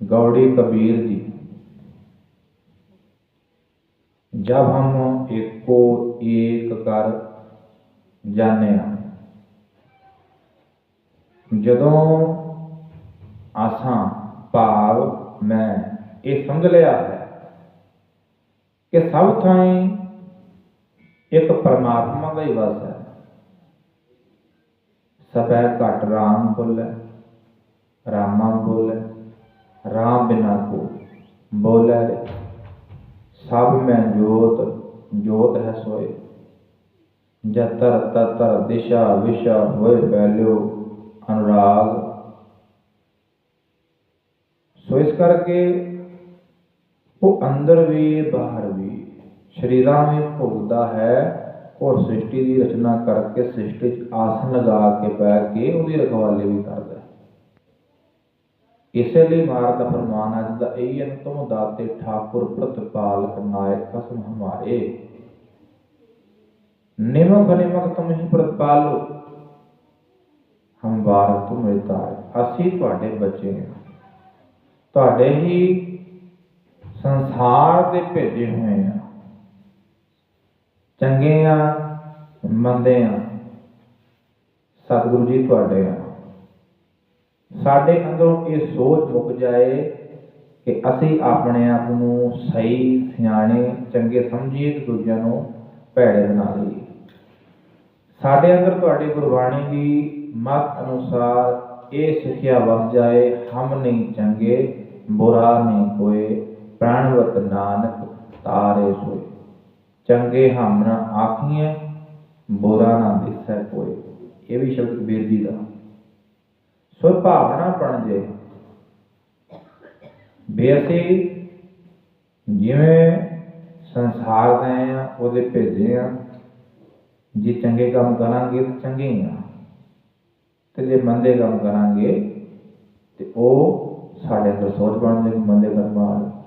गौड़ी कबीर जी जब हम एको एक कर ਜਾਣੇ ਆ ਜਦੋਂ ਆਸਾਂ ਭਾਵ ਮੈਂ ਇਹ ਸਮਝ ਲਿਆ ਹੈ ਕਿ ਸਭ ਥਾਈਂ ਇੱਕ ਪਰਮਾਤਮਾ ਦਾ ਹੀ ਵਸ ਹੈ ਸਭੈ ਘਟ ਰਾਮ ਬੋਲੇ ਰਾਮਾ ਬੋਲੇ ਰਾਮ ਬਿਨਾ ਕੋ। ਬੋਲੇ ਸਭ ਮੈਂ ਜੋਤ ਜੋਤ ਹੈ ਸੋਏ। ਜਤਰ, ਤਤਰ, ਦਿਸ਼ਾ, ਵਿਸ਼ਾ ਹੋਏ ਪਹਿਲਿਓ ਅਨੁਰਾਗ। ਸੋ ਇਸ ਕਰਕੇ ਉਹ ਅੰਦਰ ਵੀ, ਬਾਹਰ ਵੀ ਸ਼ਰੀਰਾਂ ਵਿੱਚ ਭੁਗਦਾ ਹੈ ਔਰ ਸ੍ਰਿਸ਼ਟੀ ਦੀ ਰਚਨਾ ਕਰਕੇ ਸ੍ਰਿਸ਼ਟੀ 'ਚ ਆਸਨ ਲਗਾ ਕੇ ਬੈ ਕੇ ਉਹਦੀ ਰਖਵਾਲੀ ਵੀ ਕਰਦਾ। ਇਸੇ ਲਈ ਮਾਰ ਦਾ ਫਰਮਾਨ ਅੱਜ ਦਾ ਇਹ ਹੈ ਤੁਮ ਦਾਤੇ ਠਾਕੁਰ ਪ੍ਰਤਪਾਲਕ ਨਾਇਕ ਕਸਮ ਹਮਾਰੇ। ਨਿਮਕ ਨਿਮਕ ਤੁਮ ਹੀ ਪ੍ਰਤਪਾਲੋ, ਹਮ ਵਾਰ ਤੁਮ ਰਿਤਾਏ ਅਸੀਂ ਤੁਹਾਡੇ ਬੱਚੇ ਹਾਂ। ਤੁਹਾਡੇ ਹੀ ਸੰਸਾਰ ਦੇ ਭੇਜੇ ਹੋਏ ਆ ਚੰਗੇ ਆ ਮੰਦੇ ਆ ਸਤਿਗੁਰੂ ਜੀ ਤੁਹਾਡੇ ਆ ਸਾਡੇ ਅੰਦਰੋਂ ਇਹ ਸੋਚ ਮੁੱਕ ਜਾਏ ਕਿ ਅਸੀਂ ਆਪਣੇ ਆਪ ਨੂੰ ਸਹੀ, ਸਿਆਣੇ, ਚੰਗੇ ਸਮਝੀਏ ਤੇ ਦੂਜਿਆਂ ਨੂੰ ਭੈੜੇ ਬਣਾ ਲਈਏ। ਸਾਡੇ ਅੰਦਰ ਤੁਹਾਡੀ ਗੁਰਬਾਣੀ ਦੀ ਮਤ ਅਨੁਸਾਰ ਇਹ ਸਿੱਖਿਆ ਵਸ ਜਾਏ, ਹਮ ਨਹੀਂ ਚੰਗੇ, ਬੁਰਾ ਨਹੀਂ ਕੋਏ ਪ੍ਰਾਣਵਤ ਨਾਨਕ ਤਾਰੇ ਸੋਏ। ਚੰਗੇ ਹਮ ਨਾ ਆਖੀਏ ਬੁਰਾ ਨਾ ਦਿਸੈ ਕੋਏ ਇਹ ਵੀ ਸ਼ਬਦ ਕਬੀਰ ਜੀ ਦਾ। ਸਦਭਾਵਨਾ ਬਣ ਜੇ। ਵੀ ਅਸੀਂ ਜਿਵੇਂ ਸੰਸਾਰ ਦੇ ਆ, ਉਹਦੇ ਭੇਜੇ ਆ। ਜੇ ਚੰਗੇ ਕੰਮ ਕਰਾਂਗੇ ਤਾਂ ਚੰਗੇ ਹੀ ਆ। ਤੇ ਜੇ ਮੰਦੇ ਕੰਮ ਕਰਾਂਗੇ ਤੇ ਉਹ ਸਾਡੇ ਅੰਦਰ ਸੋਚ ਬਣ ਜਾਏਗੀ ਮੰਦੇ ਕਰਮ ਵਾਲੀ।